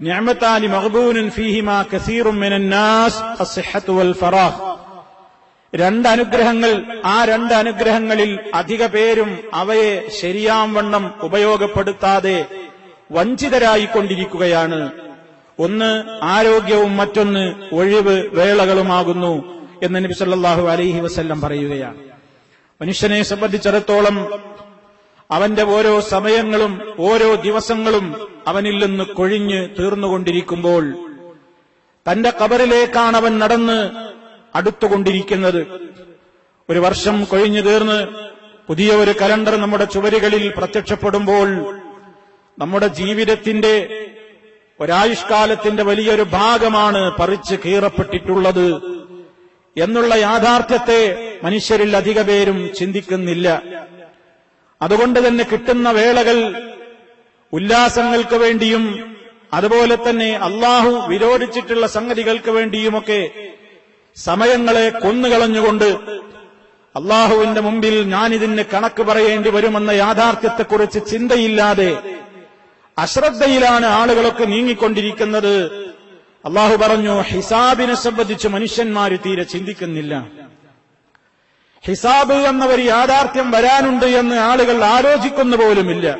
നിഅമത്താനി മഖബൂനുൻ ഫീഹിമാ കസീറും ഫറാഹ് രണ്ട് അനുഗ്രഹങ്ങൾ ആ രണ്ട് അനുഗ്രഹങ്ങളിൽ അധിക പേരും അവയെ ശരിയാം വണ്ണം ഉപയോഗപ്പെടുത്താതെ വഞ്ചിതരായിക്കൊണ്ടിരിക്കുകയാണ്. ഒന്ന് ആരോഗ്യവും മറ്റൊന്ന് ഒഴിവ് വേളകളുമാകുന്നു എന്ന് നബി സല്ലല്ലാഹു അലൈഹി വസല്ലം പറയുകയാണ്. മനുഷ്യനെ സംബന്ധിച്ചിടത്തോളം അവന്റെ ഓരോ സമയങ്ങളും ഓരോ ദിവസങ്ങളും അവനിൽ നിന്ന് കൊഴിഞ്ഞ് തീർന്നുകൊണ്ടിരിക്കുമ്പോൾ തന്റെ കബറിലേക്കാണ് അവൻ നടന്ന് അടുത്തുകൊണ്ടിരിക്കുന്നത്. ഒരു വർഷം കൊഴിഞ്ഞു തീർന്ന് പുതിയ ഒരു കലണ്ടർ നമ്മുടെ ചുവരുകളിൽ പ്രത്യക്ഷപ്പെടുമ്പോൾ നമ്മുടെ ജീവിതത്തിന്റെ ഒരായുഷ്കാലത്തിന്റെ വലിയൊരു ഭാഗമാണ് പറിച്ച് കീറപ്പെട്ടിട്ടുള്ളത് എന്നുള്ള യാഥാർത്ഥ്യത്തെ മനുഷ്യരിൽ അധിക പേരും ചിന്തിക്കുന്നില്ല. അതുകൊണ്ട് തന്നെ കിട്ടുന്ന വേളകൾ ഉല്ലാസങ്ങൾക്ക് വേണ്ടിയും അതുപോലെ തന്നെ അള്ളാഹു വിരോധിച്ചിട്ടുള്ള സംഗതികൾക്ക് വേണ്ടിയുമൊക്കെ സമയങ്ങളെ കൊന്നുകളഞ്ഞുകൊണ്ട് അള്ളാഹുവിന്റെ മുമ്പിൽ ഞാനിതിന് കണക്ക് പറയേണ്ടി വരുമെന്ന യാഥാർത്ഥ്യത്തെക്കുറിച്ച് ചിന്തയില്ലാതെ അശ്രദ്ധയിലാണ് ആളുകളൊക്കെ നീങ്ങിക്കൊണ്ടിരിക്കുന്നത്. അള്ളാഹു പറഞ്ഞു ഹിസാബിനെ സംബന്ധിച്ച് മനുഷ്യന്മാര് തീരെ ചിന്തിക്കുന്നില്ല. ഹിസാബ് എന്ന ഒരു യാഥാർത്ഥ്യം വരാനുണ്ട് എന്ന് ആളുകൾ ആലോചിക്കുന്ന പോലുമില്ല.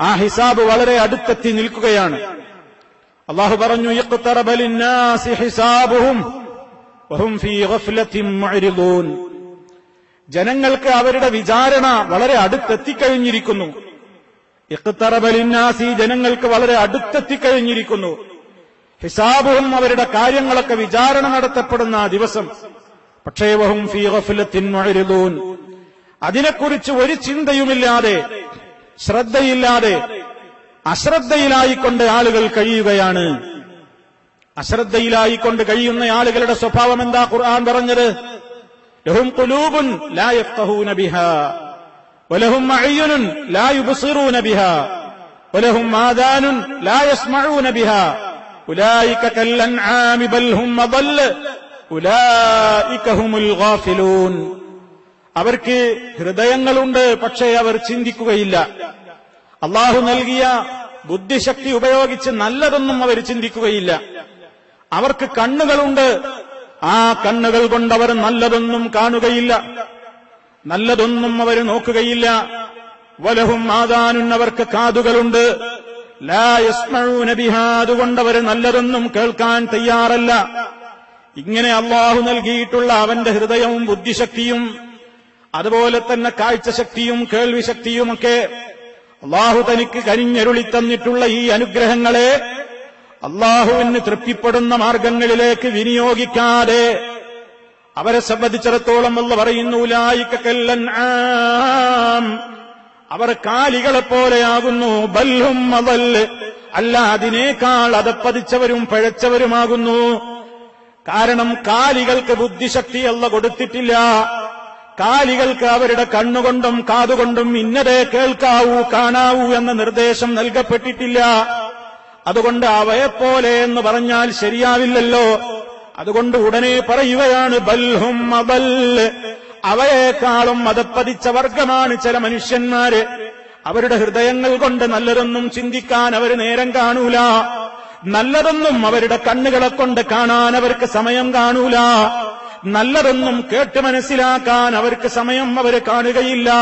ആ ഹിസാബ് വളരെ അടുത്തെത്തി നിൽക്കുകയാണ്. അള്ളാഹു പറഞ്ഞു. ജനങ്ങൾക്ക് അവരുടെ വിചാരണ വളരെ അടുത്തെത്തിക്കഴിഞ്ഞിരിക്കുന്നു. ഇഖ്തറബ ലിന്നാസി ജനങ്ങൾക്ക് വളരെ അടുത്തെത്തിക്കഴിഞ്ഞിരിക്കുന്നു. ഹിസാബും അവരുടെ കാര്യങ്ങളൊക്കെ വിചാരണ നടത്തപ്പെടുന്ന ആ ദിവസം. പക്ഷേ വഹും ഫീ ഗഫ്ലത്തിൻ അതിനെക്കുറിച്ച് ഒരു ചിന്തയുമില്ലാതെ ശ്രദ്ധയില്ലാതെ അശ്രദ്ധയിലായിക്കൊണ്ട് ആളുകൾ കഴിയുകയാണ്. അശ്രദ്ധയിലായിക്കൊണ്ട് കഴിയുന്ന ആളുകളുടെ സ്വഭാവം എന്താ ഖുർആൻ പറഞ്ഞത്? ലഹും കുലൂബുൻ ലാ യഫ്ഖഹൂന ബിഹാ. വലഹും അയ്യുനുൻ ലാ യുബ്സിറൂന ബിഹാ. വലഹും ആദാനുൻ ലാ യസ്മഊന ബിഹാ. ഉലൈക കല്ലൻആമി ബൽ ഹും അദല്ല ഉലൈക ഗാഫിലൂൻ. അവർക്ക് ഹൃദയങ്ങളുണ്ട് പക്ഷേ അവർ ചിന്തിക്കുകയില്ല. അള്ളാഹു നൽകിയ ബുദ്ധിശക്തി ഉപയോഗിച്ച് നല്ലതൊന്നും അവർ ചിന്തിക്കുകയില്ല. അവർക്ക് കണ്ണുകളുണ്ട്. ആ കണ്ണുകൾ കൊണ്ട് അവർ നല്ലതൊന്നും കാണുകയില്ല. നല്ലതൊന്നും അവർ നോക്കുകയില്ല. വലഹും ആദാനും അവർക്ക് കാതുകളുണ്ട്. ലാ യസ്മഊന ബിഹാ അതുകൊണ്ട് അവർ നല്ലതൊന്നും കേൾക്കാൻ തയ്യാറല്ല. ഇങ്ങനെ അള്ളാഹു നൽകിയിട്ടുള്ള അവന്റെ ഹൃദയവും ബുദ്ധിശക്തിയും അതുപോലെ തന്നെ കാഴ്ചശക്തിയും കേൾവിശക്തിയുമൊക്കെ അള്ളാഹു തനിക്ക് കനിഞ്ഞരുളി തന്നിട്ടുള്ള ഈ അനുഗ്രഹങ്ങളെ അള്ളാഹുവിന് തൃപ്തിപ്പെടുന്ന മാർഗങ്ങളിലേക്ക് വിനിയോഗിക്കാതെ അവരെ സംബന്ധിച്ചിടത്തോളം അല്ല പറയുന്നു ലായിക്കല്ലൻ അവർ കാലികളെ പോലെയാകുന്നു ബല്ലും അതൽ അല്ല അതിനേക്കാൾ അതപ്പതിച്ചവരും പഴച്ചവരുമാകുന്നു. കാരണം കാലികൾക്ക് ബുദ്ധിശക്തി അല്ല കൊടുത്തിട്ടില്ല. കാലികൾക്ക് അവരുടെ കണ്ണുകൊണ്ടും കാതുകൊണ്ടും ഇന്നതേ കേൾക്കാവൂ കാണാവൂ എന്ന നിർദ്ദേശം നൽകപ്പെട്ടിട്ടില്ല. അതുകൊണ്ട് അവയെപ്പോലെ എന്ന് പറഞ്ഞാൽ ശരിയാവില്ലല്ലോ. അതുകൊണ്ട് ഉടനെ പറയുകയാണ് ബൽഹും അബൽ. അവയേക്കാളും മതപ്പതിച്ച വർഗമാണ് ചില മനുഷ്യന്മാര്. അവരുടെ ഹൃദയങ്ങൾ കൊണ്ട് നല്ലതൊന്നും ചിന്തിക്കാൻ അവർ നേരം കാണൂല. നല്ലതൊന്നും അവരുടെ കണ്ണുകളെ കൊണ്ട് കാണാൻ അവർക്ക് സമയം കാണൂല. നല്ലതൊന്നും കേട്ട് മനസ്സിലാക്കാൻ അവർക്ക് സമയം അവർ കാണുകയില്ല.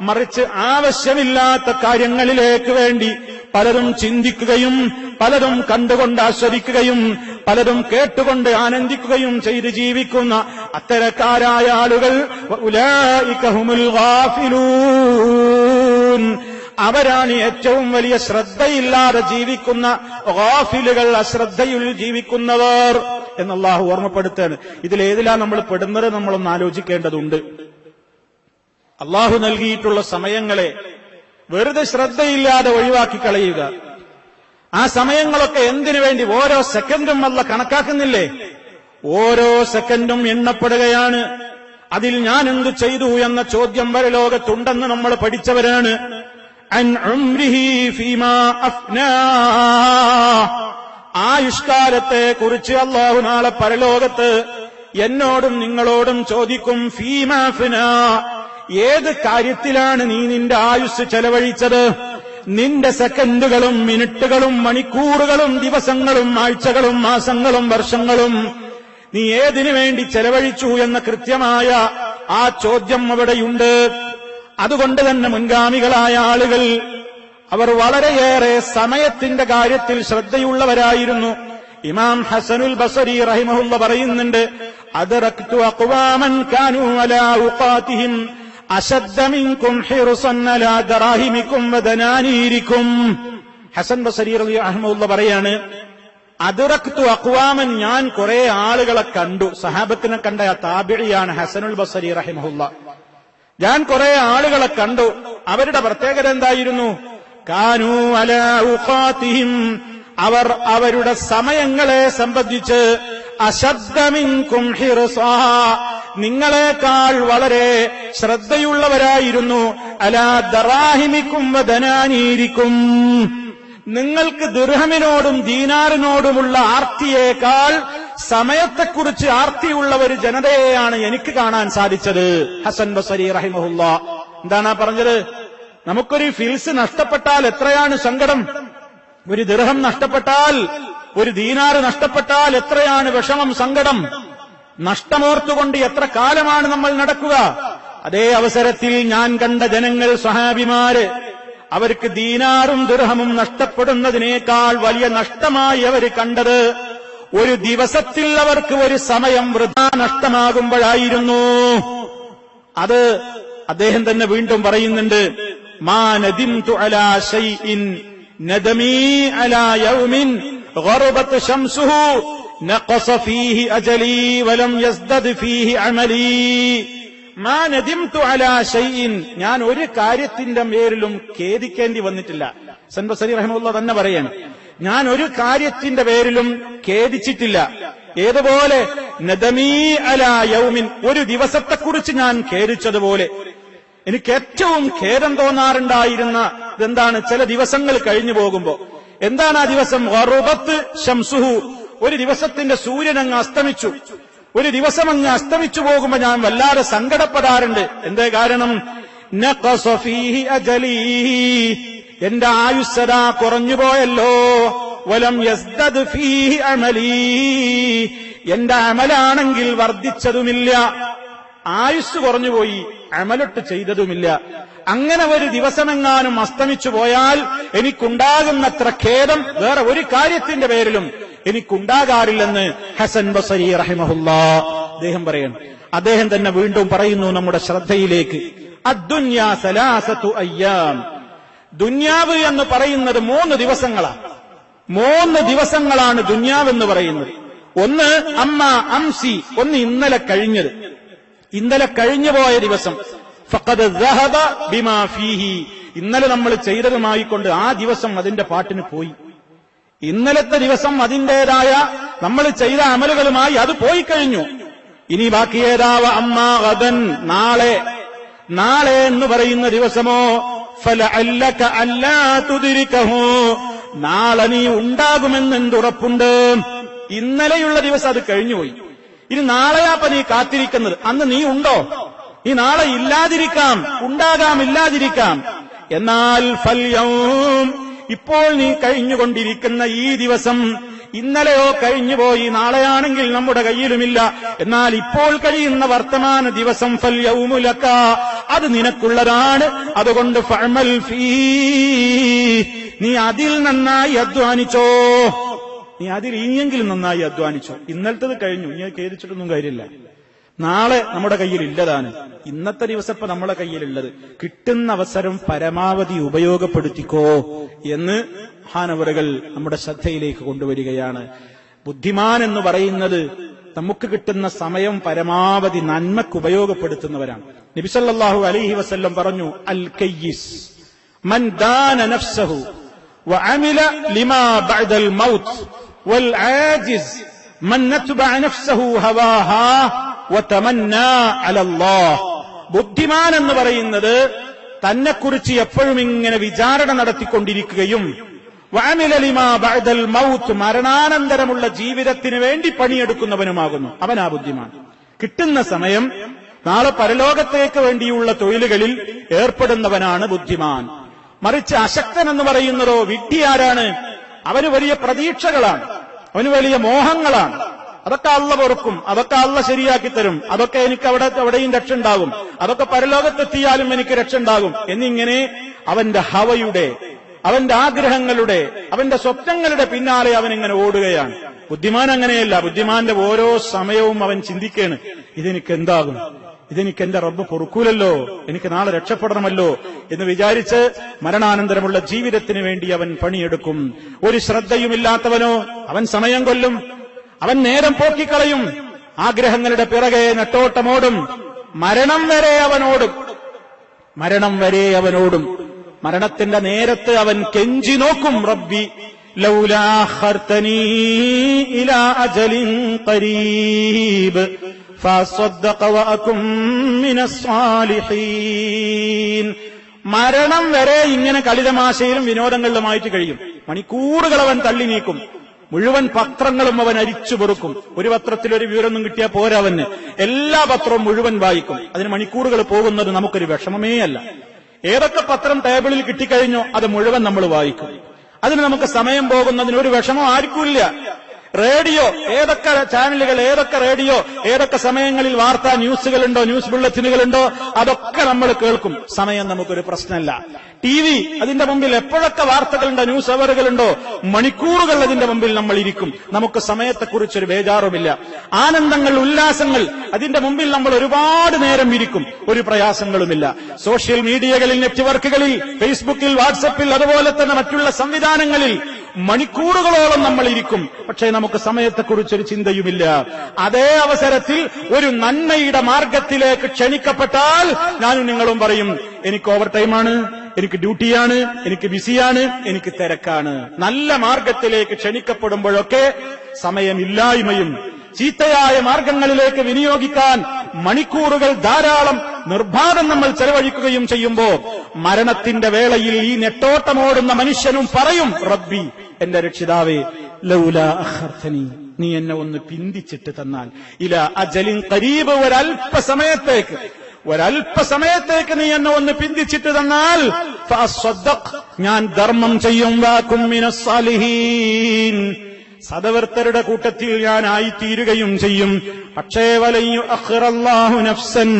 മറിച്ച് ആവശ്യമില്ലാത്ത കാര്യങ്ങളിലേക്ക് വേണ്ടി പലരും ചിന്തിക്കുകയും പലരും കണ്ടുകൊണ്ട് ആസ്വദിക്കുകയും പലരും കേട്ടുകൊണ്ട് ആനന്ദിക്കുകയും ചെയ്ത് ജീവിക്കുന്ന അത്തരക്കാരായ ആളുകൾ. ഉലായിക്കഹുമുൽ അവരാണ് ഏറ്റവും വലിയ ശ്രദ്ധയില്ലാതെ ജീവിക്കുന്ന ഗാഫിലുകൾ അശ്രദ്ധയിൽ ജീവിക്കുന്നവർ എന്ന് അള്ളാഹു ഓർമ്മപ്പെടുത്താണ് ഇതിലേതിലാ നമ്മൾ പെടുന്നത് നമ്മളൊന്ന് ആലോചിക്കേണ്ടതുണ്ട്. അള്ളാഹു നൽകിയിട്ടുള്ള സമയങ്ങളെ വെറുതെ ശ്രദ്ധയില്ലാതെ ഒഴിവാക്കി കളയുക. ആ സമയങ്ങളൊക്കെ എന്തിനു വേണ്ടി ഓരോ സെക്കൻഡും അല്ല കണക്കാക്കുന്നില്ലേ? ഓരോ സെക്കൻഡും എണ്ണപ്പെടുകയാണ്. അതിൽ ഞാൻ എന്തു ചെയ്തു എന്ന ചോദ്യം വരെ ലോകത്തുണ്ടെന്ന് നമ്മൾ പഠിച്ചവരാണ്. അൻ ഫീമാ അഫ്നാ. ആയുഷ്കാലത്തെ കുറിച്ച് അള്ളാഹു നാളെ പരലോകത്ത് എന്നോടും നിങ്ങളോടും ചോദിക്കും ഫീമാഫിന ഏത് കാര്യത്തിലാണ് നീ നിന്റെ ആയുസ് ചെലവഴിച്ചത്? നിന്റെ സെക്കൻഡുകളും മിനിറ്റുകളും മണിക്കൂറുകളും ദിവസങ്ങളും ആഴ്ചകളും മാസങ്ങളും വർഷങ്ങളും നീ ഏതിനു വേണ്ടി ചെലവഴിച്ചു എന്ന കൃത്യമായ ആ ചോദ്യം അവിടെയുണ്ട്. അതുകൊണ്ട് തന്നെ മുൻഗാമികളായ ആളുകൾ അവർ വളരെയേറെ സമയത്തിന്റെ കാര്യത്തിൽ ശ്രദ്ധയുള്ളവരായിരുന്നു. ഇമാം ഹസനുൽ ബസരി റഹിമഹുള്ള പറയുന്നുണ്ട് അദ്റക്തു അഖ്വാമൻ കാനു ഹസൻ ബസരി റഹിമഹുല്ല പറയാണ് അതിറക്തു അക്വാമൻ ഞാൻ കുറെ ആളുകളെ കണ്ടു. സഹാബത്തിനെ കണ്ട താബിഴിയാണ് ഹസനുൽ ബസരി റഹിമഹുല്ല. ഞാൻ കുറെ ആളുകളെ കണ്ടു. അവരുടെ പ്രത്യേകത എന്തായിരുന്നു? കാനു അല ഉഖാത്തിഹിം അവർ അവരുടെ സമയങ്ങളെ സംബന്ധിച്ച് അശബ്ദമിൻകും നിങ്ങളെക്കാൾ വളരെ ശ്രദ്ധയുള്ളവരായിരുന്നു. അലാ ദറാഹിമിക്കും വധനാനീരിക്കും നിങ്ങൾക്ക് ദുർഹമിനോടും ദീനാറിനോടുമുള്ള ആർത്തിയേക്കാൾ സമയത്തെക്കുറിച്ച് ആർത്തിയുള്ള ഒരു ജനതയെയാണ് എനിക്ക് കാണാൻ സാധിച്ചത്. ഹസൻ ബസരി റഹിമഹുല്ല. എന്താണ് പറഞ്ഞത്? നമുക്കൊരു ഫിൽസ് നഷ്ടപ്പെട്ടാൽ എത്രയാണ് സങ്കടം? ഒരു ദൃഹം നഷ്ടപ്പെട്ടാൽ ഒരു ദീനാറ് നഷ്ടപ്പെട്ടാൽ എത്രയാണ് വിഷമം സങ്കടം? നഷ്ടമോർത്തുകൊണ്ട് എത്ര കാലമാണ് നമ്മൾ നടക്കുക? അതേ അവസരത്തിൽ ഞാൻ കണ്ട ജനങ്ങൾ സഹാബിമാര് അവർക്ക് ദീനാറും ദൃഹമും നഷ്ടപ്പെടുന്നതിനേക്കാൾ വലിയ നഷ്ടമായി അവർ കണ്ടത് ഒരു ദിവസത്തിൽ അവർക്ക് ഒരു സമയം വൃഥാ നഷ്ടമാകുമ്പോഴായിരുന്നു അത് അദ്ദേഹം തന്നെ വീണ്ടും പറയുന്നുണ്ട് മാനദിം ഞാൻ ഒരു കാര്യത്തിന്റെ മേലിലും ഖേദിക്കേണ്ടി വന്നിട്ടില്ല. സൻബസരി റഹ്മുള്ള തന്നെ പറയാണ് ഞാൻ ഒരു കാര്യത്തിന്റെ പേരിലും ഖേദിച്ചിട്ടില്ല. ഏതുപോലെ? നദമീ അല യൗമിൻ. ഒരു ദിവസത്തെക്കുറിച്ച് ഞാൻ ഖേദിച്ചതുപോലെ. എനിക്ക് ഏറ്റവും ഖേദം തോന്നാറുണ്ടായിരുന്ന ഇതെന്താണ്? ചില ദിവസങ്ങൾ കഴിഞ്ഞു പോകുമ്പോ. എന്താണ് ആ ദിവസം? വറുബത്ത് ഷംസുഹു ഒരു ദിവസത്തിന്റെ സൂര്യൻ അങ്ങ് അസ്തമിച്ചു. ഒരു ദിവസം അങ്ങ് അസ്തമിച്ചു പോകുമ്പോ ഞാൻ വല്ലാതെ സങ്കടപ്പെടാറുണ്ട്. എന്തേ കാരണം. എന്റെ ആയുസ്സദാ കുറഞ്ഞുപോയല്ലോ. വലം യസ്ദദ് ഫീഹി അമലീ. എന്റെ അമലാണെങ്കിൽ വർദ്ധിച്ചതുമില്ല. ആയുസ് കുറഞ്ഞുപോയി അമലൊട്ട് ചെയ്തതുമില്ല. അങ്ങനെ ഒരു ദിവസമെങ്ങാനും അസ്തമിച്ചു പോയാൽ എനിക്കുണ്ടാകുന്നത്ര ഖേദം വേറെ ഒരു കാര്യത്തിന്റെ പേരിലും എനിക്കുണ്ടാകാറില്ലെന്ന് ഹസൻ ബസരി റഹിമഹുല്ല അദ്ദേഹം പറയണം. അദ്ദേഹം തന്നെ വീണ്ടും പറയുന്നു നമ്മുടെ ശ്രദ്ധയിലേക്ക്. അദ്ദുന്യാ സലാസത്തു അയ്യാം. ദുന്യാവ് എന്ന് പറയുന്നത് മൂന്ന് ദിവസങ്ങളാണ്. മൂന്ന് ദിവസങ്ങളാണ് ദുന്യാവ് എന്ന് പറയുന്നത്. ഒന്ന് അമ്മ അംസി ഒന്ന് ഇന്നലെ കഴിഞ്ഞത്. ഇന്നലെ കഴിഞ്ഞു പോയ ദിവസം. ബിമാ ഫീഹി. ഇന്നലെ നമ്മൾ ചെയ്തതുമായിക്കൊണ്ട് ആ ദിവസം അതിന്റെ പാട്ടിന് പോയി. ഇന്നലത്തെ ദിവസം അതിന്റേതായ നമ്മൾ ചെയ്ത അമലുകളുമായി അത് പോയി കഴിഞ്ഞു. ഇനി ബാക്കി ഏതാവ അമ്മ ഗദൻ നാളെ. നാളെ എന്ന് പറയുന്ന ദിവസമോ ഫല അല്ലക അല്ലാ നാളെ നീ ഉണ്ടാകുമെന്ന് എന്തുറപ്പുണ്ട് ഇന്നലെയുള്ള ദിവസം അത് കഴിഞ്ഞുപോയി. ഇനി നാളെയാപ്പ നീ കാത്തിരിക്കുന്നത്. അന്ന് നീ ഉണ്ടോ? ഈ നാളെ ഇല്ലാതിരിക്കാം. ഉണ്ടാകാം ഇല്ലാതിരിക്കാം. എന്നാൽ ഫല്യവും ഇപ്പോൾ നീ കഴിഞ്ഞുകൊണ്ടിരിക്കുന്ന ഈ ദിവസം ഇന്നലെയോ കഴിഞ്ഞുപോയി നാളെയാണെങ്കിൽ നമ്മുടെ കയ്യിലുമില്ല. എന്നാൽ ഇപ്പോൾ കഴിയുന്ന വർത്തമാന ദിവസം ഫല്യവുമുലക്ക അത് നിനക്കുള്ളതാണ്. അതുകൊണ്ട് ഫഅമൽ ഫീ. നീ അതിൽ നന്നായി അധ്വാനിച്ചോ. നീ അതിൽ ഇനിയെങ്കിലും നന്നായി അധ്വാനിച്ചോ. ഇന്നലത്തത് കഴിഞ്ഞു. ഇനി കേരിച്ചിട്ടൊന്നും കാര്യമില്ല. നാളെ നമ്മുടെ കയ്യിൽ ഇല്ലതാണ് ഇന്നത്തെ ദിവസം ഇപ്പൊ നമ്മുടെ കയ്യിലുള്ളത് കിട്ടുന്ന അവസരം പരമാവധി ഉപയോഗപ്പെടുത്തിക്കോ എന്ന് മഹാനവറുകൾ നമ്മുടെ ശ്രദ്ധയിലേക്ക് കൊണ്ടുവരികയാണ് ബുദ്ധിമാൻ എന്ന് പറയുന്നത് നമുക്ക് കിട്ടുന്ന സമയം പരമാവധി നന്മക്ക് ഉപയോഗപ്പെടുത്തുന്നവരാണ് നബിസല്ലാഹു അലൈഹി വസല്ലം പറഞ്ഞു അൽ കയ്യിസ് മൻ ദാന നഫ്സഹു وعمل لما بعد الموت والعاجز من نتبع نفسه هواها അലല്ലോ. ബുദ്ധിമാൻ എന്ന് പറയുന്നത് തന്നെക്കുറിച്ച് എപ്പോഴും ഇങ്ങനെ വിചാരണ നടത്തിക്കൊണ്ടിരിക്കുകയും ബഅദൽ മൗത്ത് മരണാനന്തരമുള്ള ജീവിതത്തിന് വേണ്ടി പണിയെടുക്കുന്നവനുമാകുന്നു. അവനാ ബുദ്ധിമാൻ. കിട്ടുന്ന സമയം നാളെ പരലോകത്തേക്ക് വേണ്ടിയുള്ള തൊഴിലുകളിൽ ഏർപ്പെടുന്നവനാണ് ബുദ്ധിമാൻ. മറിച്ച് അശക്തൻ എന്ന് പറയുന്നതോ വിഡ്ഢി ആരാണ് അവന് വലിയ പ്രതീക്ഷകളാണ് അവന് വലിയ മോഹങ്ങളാണ്. അതൊക്കെ അള്ള പൊറുക്കും അതൊക്കെ അള്ള ശരിയാക്കി തരും അതൊക്കെ എനിക്ക് അവിടെ എവിടെയും രക്ഷ ഉണ്ടാകും അതൊക്കെ പരലോകത്തെത്തിയാലും എനിക്ക് രക്ഷ ഉണ്ടാകും. എന്നിങ്ങനെ അവന്റെ ഹവയുടെ അവന്റെ ആഗ്രഹങ്ങളുടെ അവന്റെ സ്വപ്നങ്ങളുടെ പിന്നാലെ അവൻ ഇങ്ങനെ ഓടുകയാണ്. ബുദ്ധിമാൻ അങ്ങനെയല്ല ബുദ്ധിമാന്റെ ഓരോ സമയവും അവൻ ചിന്തിക്കാണ് ഇതെനിക്ക് എന്താകും? ഇതെനിക്ക് എന്റെ റബ്ബ് പൊറുക്കൂലല്ലോ എനിക്ക് നാളെ രക്ഷപ്പെടണമല്ലോ എന്ന് വിചാരിച്ച് മരണാനന്തരമുള്ള ജീവിതത്തിന് വേണ്ടി അവൻ പണിയെടുക്കും. ഒരു ശ്രദ്ധയുമില്ലാത്തവനോ അവൻ സമയം കൊല്ലും അവൻ നേരം പോക്കിക്കളയും ആഗ്രഹങ്ങളുടെ പിറകെ നെട്ടോട്ടമോടും മരണം വരെ അവനോടും മരണം വരെ അവനോടും മരണത്തിന്റെ നേരത്ത് അവൻ കെഞ്ചി നോക്കും റബ്ബി ലൗലാഹർത്തനീ ഇലാ അജലിൻ ഖരീബ് فأصدق وأكن من الصالحين മരണം വരെ ഇങ്ങനെ കളിതമാശയിലും വിനോദങ്ങളിലുമായിട്ട് കഴിയും മണിക്കൂറുകൾ അവൻ തള്ളി നീക്കും മുഴുവൻ പത്രങ്ങളും അവൻ അരിച്ചു പൊറുക്കും ഒരു പത്രത്തിൽ ഒരു വിവരമൊന്നും കിട്ടിയാൽ പോരാ അവന്. എല്ലാ പത്രവും മുഴുവൻ വായിക്കും. അതിന് മണിക്കൂറുകൾ പോകുന്നത് നമുക്കൊരു വിഷമമേ അല്ല. ഏതൊക്കെ പത്രം ടേബിളിൽ കിട്ടിക്കഴിഞ്ഞോ അത് മുഴുവൻ നമ്മൾ വായിക്കും. അതിന് നമുക്ക് സമയം പോകുന്നതിന് ഒരു വിഷമം ആർക്കുമില്ല റേഡിയോ ഏതൊക്കെ ചാനലുകൾ ഏതൊക്കെ റേഡിയോ ഏതൊക്കെ സമയങ്ങളിൽ വാർത്താ ന്യൂസുകളുണ്ടോ ന്യൂസ് ബുള്ളറ്റിനുകളുണ്ടോ അതൊക്കെ നമ്മൾ കേൾക്കും. സമയം നമുക്കൊരു പ്രശ്നമല്ല. ടി വി അതിന്റെ മുമ്പിൽ എപ്പോഴൊക്കെ വാർത്തകളുണ്ടോ ന്യൂസ് അവറുകളുണ്ടോ മണിക്കൂറുകൾ അതിന്റെ മുമ്പിൽ നമ്മൾ ഇരിക്കും. നമുക്ക് സമയത്തെക്കുറിച്ചൊരു ബേജാറുമില്ല. ആനന്ദങ്ങൾ ഉല്ലാസങ്ങൾ അതിന്റെ മുമ്പിൽ നമ്മൾ ഒരുപാട് നേരം ഇരിക്കും. ഒരു പ്രയാസങ്ങളുമില്ല. സോഷ്യൽ മീഡിയകളിൽ നെറ്റ്വർക്കുകളിൽ ഫേസ്ബുക്കിൽ വാട്സപ്പിൽ അതുപോലെ തന്നെ മറ്റുള്ള സംവിധാനങ്ങളിൽ മണിക്കൂറുകളോളം നമ്മൾ ഇരിക്കും. പക്ഷേ നമുക്ക് സമയത്തെക്കുറിച്ചൊരു ചിന്തയുമില്ല. അതേ അവസരത്തിൽ ഒരു നന്മയുടെ മാർഗത്തിലേക്ക് ക്ഷണിക്കപ്പെട്ടാൽ ഞാനും നിങ്ങളും പറയും എനിക്ക് ഓവർ ടൈമാണ് എനിക്ക് ഡ്യൂട്ടിയാണ് എനിക്ക് ബിസിയാണ് എനിക്ക് തിരക്കാണ്. നല്ല മാർഗത്തിലേക്ക് ക്ഷണിക്കപ്പെടുമ്പോഴൊക്കെ സമയമില്ലായ്മയും ചീത്തയായ മാർഗങ്ങളിലേക്ക് വിനിയോഗിക്കാൻ മണിക്കൂറുകൾ ധാരാളം നിർബാധം നമ്മൾ ചെലവഴിക്കുകയും ചെയ്യുമ്പോൾ മരണത്തിന്റെ വേളയിൽ ഈ നെട്ടോട്ടമോടുന്ന മനുഷ്യനും പറയും റബ്ബി എന്റെ രക്ഷിതാവേ ലൗല അഖർത്തനി നീ എന്നെ ഒന്ന് പിന്തിച്ചിട്ട് തന്നാൽ ഇല അജലിൻ കരീബ് ഒരല്പസമയത്തേക്ക് ഒരല്പസമയത്തേക്ക് നീ എന്നെ ഒന്ന് പിന്തിച്ചിട്ട് തന്നാൽ. ഞാൻ ധർമ്മം ചെയ്യും വാക്കും സദവർത്തരുടെ കൂട്ടത്തിൽ ഞാൻ ആയിത്തീരുകയും ചെയ്യും. പക്ഷേ വലയു അഖ്റല്ലാഹു നഫ്സൻ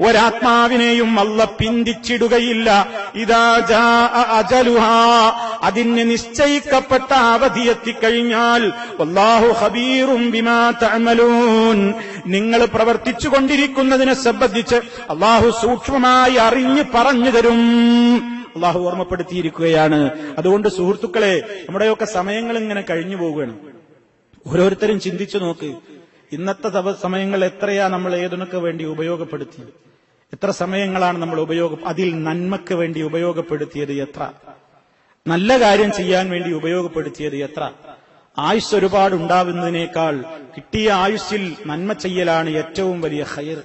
ഒരാത്മാവിനെയും അല്ല പിന്തിച്ചിടുകയില്ല. ഇതാ അജലുഹാ അതിന് നിശ്ചയിക്കപ്പെട്ട അവധി എത്തിക്കഴിഞ്ഞാൽ അല്ലാഹു ഹബീറും ബിമാ തഅമലൂൻ. നിങ്ങൾ പ്രവർത്തിച്ചു കൊണ്ടിരിക്കുന്നതിനെ സംബന്ധിച്ച് അള്ളാഹു സൂക്ഷ്മമായി അറിഞ്ഞു പറഞ്ഞു തരും. അള്ളാഹു ഓർമ്മപ്പെടുത്തിയിരിക്കുകയാണ്. അതുകൊണ്ട് സുഹൃത്തുക്കളെ നമ്മുടെയൊക്കെ സമയങ്ങൾ ഇങ്ങനെ കഴിഞ്ഞു പോവുകയാണ്. ഓരോരുത്തരും ചിന്തിച്ചു നോക്ക് ഇന്നത്തെ സമയങ്ങൾ എത്രയാ നമ്മൾ ഏതിനൊക്കെ വേണ്ടി ഉപയോഗപ്പെടുത്തിയത് എത്ര സമയങ്ങളാണ് നമ്മൾ ഉപയോഗ അതിൽ നന്മക്ക് വേണ്ടി ഉപയോഗപ്പെടുത്തിയത് എത്ര? നല്ല കാര്യം ചെയ്യാൻ വേണ്ടി ഉപയോഗപ്പെടുത്തിയത് എത്ര? ആയുസ് ഒരുപാട് ഉണ്ടാവുന്നതിനേക്കാൾ കിട്ടിയ ആയുസ്സിൽ നന്മ ചെയ്യലാണ് ഏറ്റവും വലിയ ഖൈർ.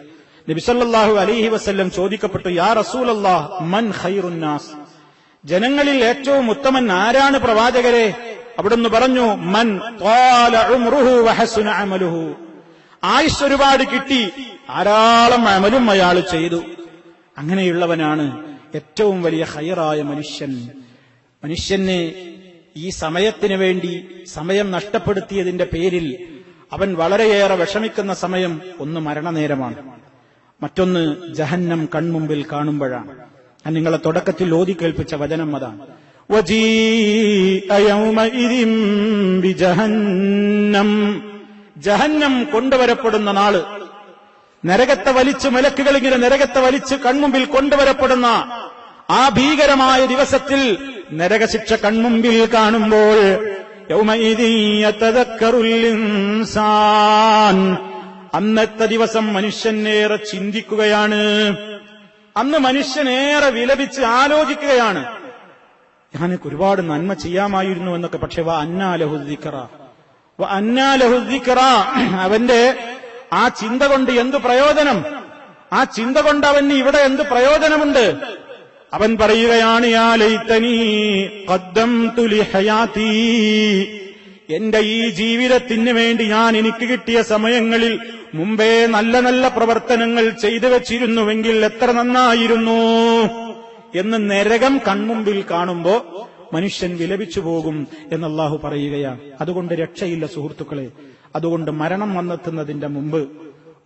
നബിസല്ലാഹു അലഹി വസ്ല്ലം ചോദിക്കപ്പെട്ടു യാ റസൂലല്ലാഹ് മൻ ഖൈറുന്നാസ് ജനങ്ങളിൽ ഏറ്റവും ഉത്തമൻ ആരാണ് പ്രവാചകരെ? അവിടുന്ന് പറഞ്ഞു മൻ അമലുഹു. ആയുസ് ഒരുപാട് കിട്ടി ധാരാളം അമലും അയാൾ ചെയ്തു. അങ്ങനെയുള്ളവനാണ് ഏറ്റവും വലിയ ഹയറായ മനുഷ്യൻ. മനുഷ്യന് ഈ സമയത്തിന് വേണ്ടി സമയം നഷ്ടപ്പെടുത്തിയതിന്റെ പേരിൽ അവൻ വളരെയേറെ വിഷമിക്കുന്ന സമയം ഒന്ന് മരണനേരമാണ്. മറ്റൊന്ന് ജഹന്നം കൺമുമ്പിൽ കാണുമ്പോഴാണ്. ഞാൻ നിങ്ങളെ തുടക്കത്തിൽ ഓതി കേൾപ്പിച്ച വചനം അതാണ്. ജഹന്നം കൊണ്ടുവരപ്പെടുന്ന നാൾ. നരകത്തെ വലിച്ച് മലക്കുകൾ ഇങ്ങനെ നരകത്തെ വലിച്ച് കൺമുമ്പിൽ കൊണ്ടുവരപ്പെടുന്ന ആ ഭീകരമായ ദിവസത്തിൽ നരകശിക്ഷ കൺമുമ്പിൽ കാണുമ്പോൾ അന്നത്തെ ദിവസം മനുഷ്യനേറെ ചിന്തിക്കുകയാണ്. അന്ന് മനുഷ്യനേറെ വിലപിച്ച് ആലോചിക്കുകയാണ്. ഞാനൊക്കെ ഒരുപാട് നന്മ ചെയ്യാമായിരുന്നു എന്നൊക്കെ പക്ഷെ വ അന്നാലഹുദ്ദിക്കറ വ അന്നാലഹുദ്ദിക്കറ അവന്റെ ആ ചിന്ത കൊണ്ട് എന്ത് പ്രയോജനം? ആ ചിന്ത കൊണ്ട് അവന് ഇവിടെ എന്ത് പ്രയോജനമുണ്ട്? അവൻ പറയുകയാണ് യാ ലൈതനീ ഖദ്ദംതു ലിഹയാതീ എന്റെ ഈ ജീവിതത്തിന് വേണ്ടി ഞാൻ എനിക്ക് കിട്ടിയ സമയങ്ങളിൽ മുമ്പേ നല്ല നല്ല പ്രവർത്തനങ്ങൾ ചെയ്തു വെച്ചിരുന്നുവെങ്കിൽ എത്ര നന്നായിരുന്നു എന്ന് നരകം കൺമുമ്പിൽ കാണുമ്പോ മനുഷ്യൻ വിലപിച്ചു പോകും എന്നല്ലാഹു പറയുകയാണ്. അതുകൊണ്ട് രക്ഷയില്ല സുഹൃത്തുക്കളെ. അതുകൊണ്ട് മരണം വന്നെത്തുന്നതിന്റെ മുമ്പ്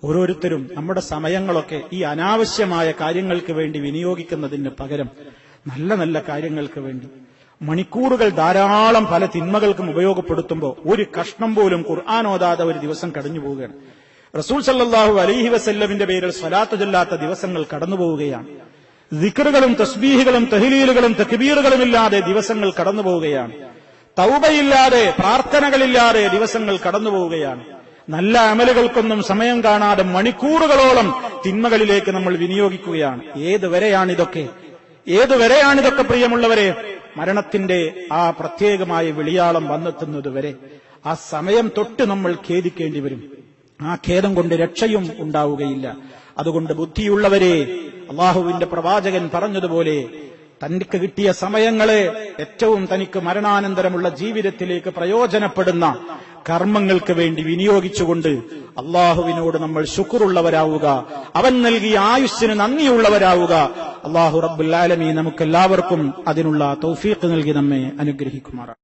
ഓരോരുത്തരും നമ്മുടെ സമയങ്ങളൊക്കെ ഈ അനാവശ്യമായ കാര്യങ്ങൾക്ക് വേണ്ടി വിനിയോഗിക്കുന്നതിന് പകരം നല്ല നല്ല കാര്യങ്ങൾക്ക് വേണ്ടി മണിക്കൂറുകൾ ധാരാളം പല തിന്മകൾക്കും ഉപയോഗപ്പെടുത്തുമ്പോൾ ഒരു കഷ്ണം പോലും ഖുർആൻ ഓതാതെ ഒരു ദിവസം കടന്നു പോവുകയാണ്. റസൂൽ സല്ലാഹു അലൈഹി വസല്ലമിന്റെ പേരിൽ സ്വലാത്ത് ചൊല്ലാത്ത ദിവസങ്ങൾ കടന്നു പോവുകയാണ്. ദിക്കറുകളും തസ്ബീഹുകളും തഹ്ലീലുകളും തക്ബീറുകളും ഇല്ലാതെ ദിവസങ്ങൾ കടന്നു പോവുകയാണ്. തൗബയില്ലാതെ പ്രാർത്ഥനകളില്ലാതെ ദിവസങ്ങൾ കടന്നു പോവുകയാണ്. നല്ല അമലുകൾക്കൊന്നും സമയം കാണാതെ മണിക്കൂറുകളോളം തിന്മകളിലേക്ക് നമ്മൾ വിനിയോഗിക്കുകയാണ്. ഏതുവരെയാണിതൊക്കെ ഏതുവരെയാണിതൊക്കെ പ്രിയമുള്ളവരെ? മരണത്തിന്റെ ആ പ്രത്യേകമായ വിളിയാളം വന്നെത്തുന്നതുവരെ ആ സമയം തൊട്ട് നമ്മൾ ഖേദിക്കേണ്ടി വരും. ആ ഖേദം കൊണ്ട് രക്ഷയും ഉണ്ടാവുകയില്ല. അതുകൊണ്ട് ബുദ്ധിയുള്ളവരെ അള്ളാഹുവിന്റെ പ്രവാചകൻ പറഞ്ഞതുപോലെ തനിക്ക് കിട്ടിയ സമയങ്ങളെ ഏറ്റവും തനിക്ക് മരണാനന്തരമുള്ള ജീവിതത്തിലേക്ക് പ്രയോജനപ്പെടുന്ന കർമ്മങ്ങൾക്ക് വേണ്ടി വിനിയോഗിച്ചുകൊണ്ട് അള്ളാഹുവിനോട് നമ്മൾ ശുക്റുള്ളവരാവുക അവൻ നൽകിയ ആയുസ്സിന് നന്ദിയുള്ളവരാവുക. അള്ളാഹു റബ്ബുല്ലാലമി നമുക്കെല്ലാവർക്കും അതിനുള്ള തൗഫീഖ് നൽകി നമ്മെ അനുഗ്രഹിക്കുമാറാണ്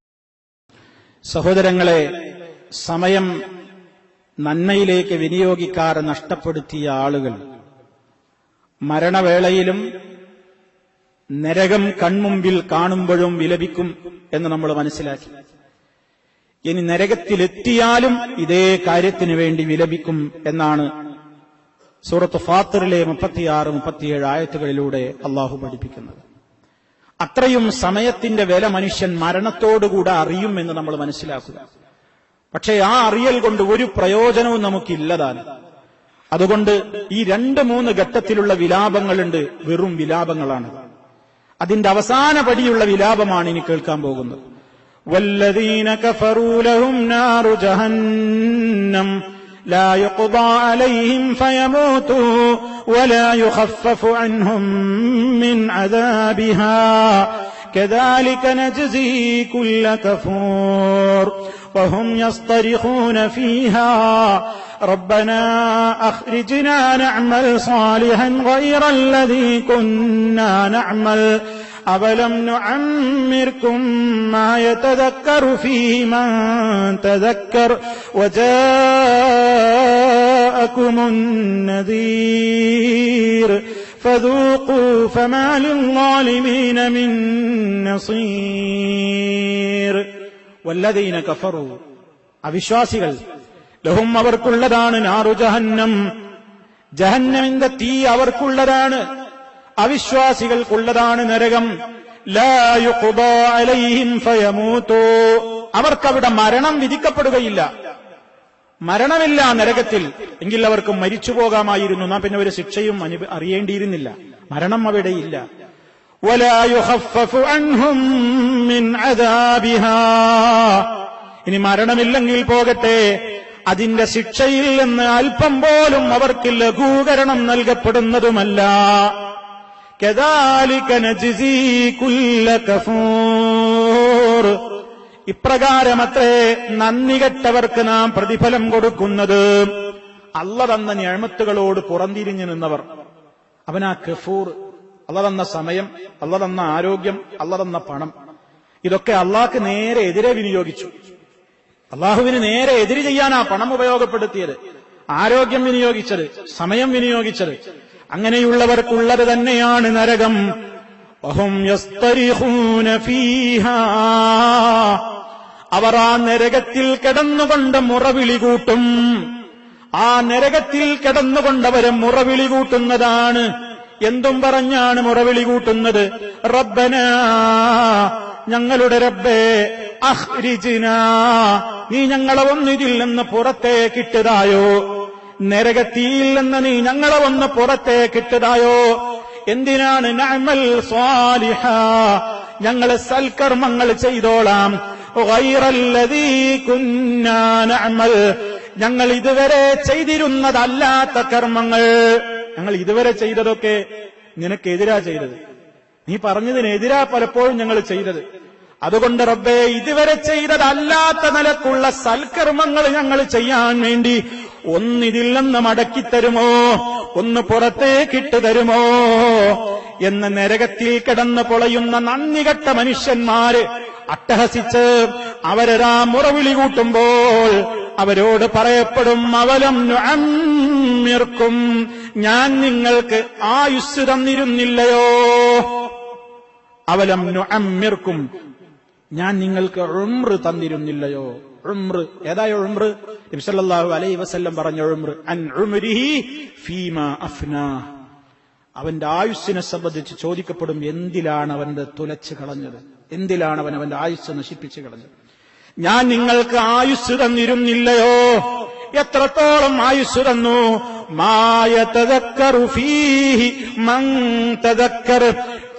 സഹോദരങ്ങളെ സമയം നന്മയിലേക്ക് വിനിയോഗിക്കാതെ നഷ്ടപ്പെടുത്തിയ ആളുകൾ മരണവേളയിലും നരകം കൺമുമ്പിൽ കാണുമ്പോഴും വിലപിക്കും എന്ന് നമ്മൾ മനസ്സിലാക്കി. ഇനി നരകത്തിലെത്തിയാലും ഇതേ കാര്യത്തിന് വേണ്ടി വിലപിക്കും എന്നാണ് സൂറത്ത് ഫാത്തറിലെ മുപ്പത്തിയാറ് മുപ്പത്തിയേഴ് ആയത്തുകളിലൂടെ അള്ളാഹു പഠിപ്പിക്കുന്നത്. അത്രയും സമയത്തിന്റെ വില മനുഷ്യൻ മരണത്തോടുകൂടെ അറിയും എന്ന് നമ്മൾ മനസ്സിലാക്കുക. പക്ഷേ ആ അറിയൽ കൊണ്ട് ഒരു പ്രയോജനവും നമുക്കില്ലതാണ്. അതുകൊണ്ട് ഈ രണ്ട് മൂന്ന് ഘട്ടത്തിലുള്ള വിലാപങ്ങളുണ്ട് വെറും വിലാപങ്ങളാണ്. അതിന്റെ അവസാന പടിയുള്ള വിലാപമാണ് ഇനി കേൾക്കാൻ പോകുന്നത്. والذين كفروا لهم نار جهنم. لا يقضى عليهم فيموتوا ولا يخفف عنهم من عذابها. كذلك نجزي كل كفور وهم يصطرخون فيها. ربنا أخرجنا نعمل صالحا غير الذي كنا نعمل. أولم نعمركم ما يتذكر فيه من تذكر وجاءكم النذير فذوقوا فما للظالمين من نصير والذين كفروا അവിശ്വാസികൾ ലഹും അവർക്കുള്ളതാണ് നാറു ജഹന്നം ജഹന്നമിന്റെ തീ അവർക്കുള്ളതാണ് അവിശ്വാസികൾക്കുള്ളതാണ് നരകം. അവർക്കവിടെ മരണം വിധിക്കപ്പെടുകയില്ല. മരണമില്ല നരകത്തിൽ. എങ്കിൽ അവർക്ക് മരിച്ചു പോകാമായിരുന്നു. നാം പിന്നെ ഒരു ശിക്ഷയും അറിയേണ്ടിയിരുന്നില്ല. മരണം അവിടെയില്ല. ഇനി മരണമില്ലെങ്കിൽ പോകട്ടെ. അതിന്റെ ശിക്ഷയിൽ നിന്ന് അല്പം പോലും അവർക്ക് ലഘൂകരണം നൽകപ്പെടുന്നതുമല്ല. ഇപ്രകാരമത്രേ നന്ദി കെട്ടവർക്ക് നാം പ്രതിഫലം കൊടുക്കുന്നത്. അല്ല തന്ന ഞഴമത്തുകളോട് പുറന്തിരിഞ്ഞു നിന്നവർ. അവനാ കഫൂർ അല്ല തന്ന സമയം അല്ല തന്ന ആരോഗ്യം അല്ല തന്ന പണം. ഇതൊക്കെ അള്ളാഹ്ക്ക് നേരെ എതിരെ വിനിയോഗിച്ചു. അള്ളാഹുവിന് നേരെ എതിര് ചെയ്യാനാ പണം ഉപയോഗപ്പെടുത്തിയത്. ആരോഗ്യം വിനിയോഗിച്ചത് സമയം വിനിയോഗിച്ചത്. അങ്ങനെയുള്ളവർക്കുള്ളത് തന്നെയാണ് നരകം. അവർ ആ നരകത്തിൽ കിടന്നുകൊണ്ട് മുറവിളി കൂട്ടും. ആ നരകത്തിൽ കിടന്നുകൊണ്ടവരെ മുറവിളി കൂട്ടുന്നതാണ്. എന്തും പറഞ്ഞാണ് മുറവിളി കൂട്ടുന്നത്. റബ്ബന ഞങ്ങളുടെ റബ്ബേ അഹ്രിജിന. നീ ഞങ്ങളെ ഒന്നിതിൽ നിന്ന് പുറത്തേക്കിട്ടതായോ നരകത്തിയിൽ നിന്ന് നീ ഞങ്ങളെ ഒന്ന് പുറത്തേക്കിട്ടതായോ എന്തിനാണ് നഅമൽ സ്വാലിഹ? ഞങ്ങൾ സൽക്കർമ്മങ്ങൾ ചെയ്തോളാം. നഅമൽ. ഞങ്ങൾ ഇതുവരെ ചെയ്തിരുന്നതല്ലാത്ത കർമ്മങ്ങൾ. ഞങ്ങൾ ഇതുവരെ ചെയ്തതൊക്കെ നിനക്കെതിരാ ചെയ്തത്. നീ പറഞ്ഞതിനെതിരാ പലപ്പോഴും ഞങ്ങൾ ചെയ്തത്. അതുകൊണ്ട് റബ്ബേ ഇതുവരെ ചെയ്തതല്ലാത്ത നിലക്കുള്ള സൽക്കർമ്മങ്ങൾ ഞങ്ങൾ ചെയ്യാൻ വേണ്ടി ഒന്നിതിൽ നിന്ന് മടക്കിത്തരുമോ? ഒന്ന് പുറത്തേക്കിട്ട് തരുമോ എന്ന് നരകത്തിൽ കിടന്ന് പൊളയുന്ന നന്ദികെട്ട മനുഷ്യന്മാര് അട്ടഹസിച്ച് അവരൊരാ മുറവിളി കൂട്ടുമ്പോൾ അവരോട് പറയപ്പെടും അവലം നുഅമ്മിർക്കും. ഞാൻ നിങ്ങൾക്ക് ആയുസ് തന്നിരുന്നില്ലയോ? അവലം നുഅമ്മിർക്കും. ഞാൻ നിങ്ങൾക്ക് ഉംറ് തന്നിരുന്നില്ലയോ? ഉംറ്. ഏതായ ഉംറ്? നബി അലൈ വസല്ലം പറഞ്ഞ ഉംറ്. അൻ ഫീമാ അഫ്നാ. അവന്റെ ആയുസ്സിനെ സംബന്ധിച്ച് ചോദിക്കപ്പെടും എന്തിലാണ് അവന്റെ തുലച്ച് കളഞ്ഞത്? എന്തിലാണ് അവൻ അവന്റെ ആയുസ് നശിപ്പിച്ചു കളഞ്ഞത്? ഞാൻ നിങ്ങൾക്ക് ആയുസ് തന്നിരുന്നില്ലയോ? എത്രത്തോളം ആയുസ് തന്നു? മായ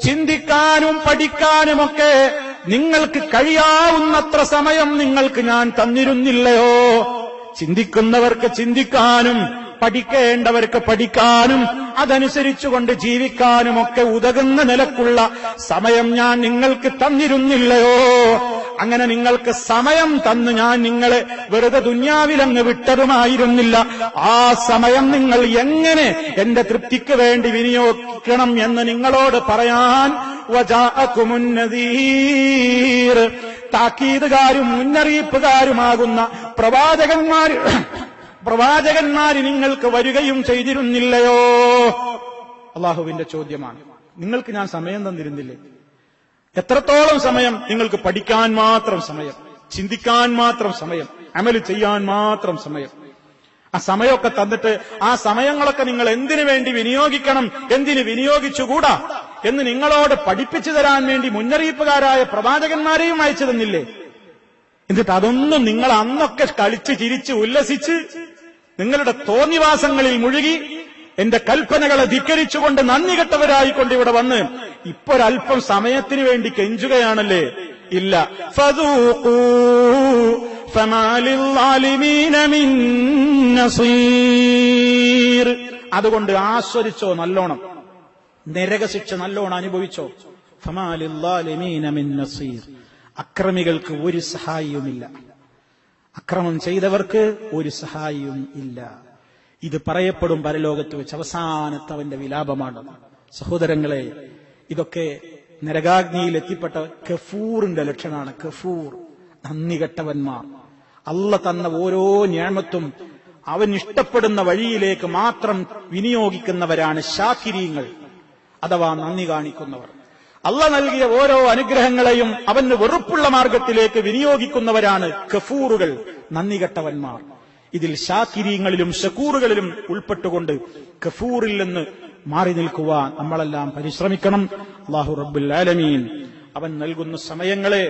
ചിന്തിക്കാനും പഠിക്കാനുമൊക്കെ നിങ്ങൾക്ക് കഴിയാവുന്നത്ര സമയം നിങ്ങൾക്ക് ഞാൻ തന്നിരുന്നില്ലയോ? ചിന്തിക്കുന്നവർക്ക് ചിന്തിക്കാനും പഠിക്കേണ്ടവർക്ക് പഠിക്കാനും അതനുസരിച്ചുകൊണ്ട് ജീവിക്കാനുമൊക്കെ ഉതകുന്ന നിലക്കുള്ള സമയം ഞാൻ നിങ്ങൾക്ക് തന്നിരുന്നില്ലയോ? അങ്ങനെ നിങ്ങൾക്ക് സമയം തന്ന് ഞാൻ നിങ്ങളെ വെറുതെ ദുന്യാവിലങ്ങ് വിട്ടതുമായിരുന്നില്ല. ആ സമയം നിങ്ങൾ എങ്ങനെ എന്റെ തൃപ്തിക്ക് വേണ്ടി വിനിയോഗിക്കണം എന്ന് നിങ്ങളോട് പറയാൻ താക്കീതുകാരും മുന്നറിയിപ്പുകാരുമാകുന്ന പ്രവാചകന്മാർ പ്രവാചകന്മാര് നിങ്ങൾക്ക് വരികയും ചെയ്തിരുന്നില്ലയോ? അള്ളാഹുവിന്റെ ചോദ്യമാണ്. നിങ്ങൾക്ക് ഞാൻ സമയം തന്നിരുന്നില്ലേ? എത്രത്തോളം സമയം? നിങ്ങൾക്ക് പഠിക്കാൻ മാത്രം സമയം ചിന്തിക്കാൻ മാത്രം സമയം അമൽ ചെയ്യാൻ മാത്രം സമയം. ആ സമയമൊക്കെ തന്നിട്ട് ആ സമയങ്ങളൊക്കെ നിങ്ങൾ എന്തിനു വേണ്ടി വിനിയോഗിക്കണം? എന്തിന് വിനിയോഗിച്ചുകൂടാ? എന്ന് നിങ്ങളോട് പഠിപ്പിച്ചു തരാൻ വേണ്ടി മുന്നറിയിപ്പുകാരായ പ്രവാചകന്മാരെയും അയച്ചു തന്നില്ലേ? എന്നിട്ട് അതൊന്നും നിങ്ങൾ അന്നൊക്കെ കളിച്ച് ചിരിച്ച് ഉല്ലസിച്ച് നിങ്ങളുടെ തോന്നിവാസങ്ങളിൽ മുഴുകി എന്റെ കൽപ്പനകളെ ധിക്കരിച്ചുകൊണ്ട് നന്ദി കെട്ടവരായിക്കൊണ്ട് ഇവിടെ വന്ന് ഇപ്പൊരൽപ്പം സമയത്തിന് വേണ്ടി കെഞ്ചുകയാണല്ലേ? ഇല്ല. അതുകൊണ്ട് ആസ്വദിച്ചോ നല്ലോണം? നരകശിക്ഷ നല്ലോണം അനുഭവിച്ചോ? ഫമാ ലിൽസാലിമീന മിൻ നസീർ. അക്രമികൾക്ക് ഒരു സഹായിയുമില്ല. അക്രമം ചെയ്തവർക്ക് ഒരു സഹായിയും ഇല്ല. ഇത് പറയപ്പെടും പരലോകത്ത് വെച്ച് അവസാനത്തെ അവന്റെ വിലാപമാണ്. സഹോദരങ്ങളെ ഇതൊക്കെ നരകാഗ്നിയിൽ എത്തിപ്പെട്ട കഫൂറിന്റെ ലക്ഷണമാണ്. കഫൂർ നന്ദി കെട്ടവന്മാർ അല്ല തന്ന ഓരോ ഞാമത്തും അവൻ ഇഷ്ടപ്പെടുന്ന വഴിയിലേക്ക് മാത്രം വിനിയോഗിക്കുന്നവരാണ് ശാക്കിരീങ്ങൾ അഥവാ നന്ദി കാണിക്കുന്നവർ. അല്ല നൽകിയ ഓരോ അനുഗ്രഹങ്ങളെയും അവന് വെറുപ്പുള്ള മാർഗത്തിലേക്ക് വിനിയോഗിക്കുന്നവരാണ് കഫൂറുകൾ നന്ദി കെട്ടവന്മാർ ഇതിൽ ഷാക്കിരീങ്ങളിലും ഷക്കൂറുകളിലും ഉൾപ്പെട്ടുകൊണ്ട് കഫൂറിൽ നിന്ന് മാറി നിൽക്കുവാൻ നമ്മളെല്ലാം പരിശ്രമിക്കണം. അള്ളാഹു റബ്ബുൽ ആലമീൻ. അവൻ നൽകുന്ന സമയങ്ങളെ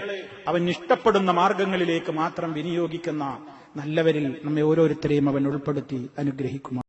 അവൻ ഇഷ്ടപ്പെടുന്ന മാർഗങ്ങളിലേക്ക് മാത്രം വിനിയോഗിക്കുന്ന നല്ലവരിൽ നമ്മെ ഓരോരുത്തരെയും അവൻ ഉൾപ്പെടുത്തി അനുഗ്രഹിക്കുമാർ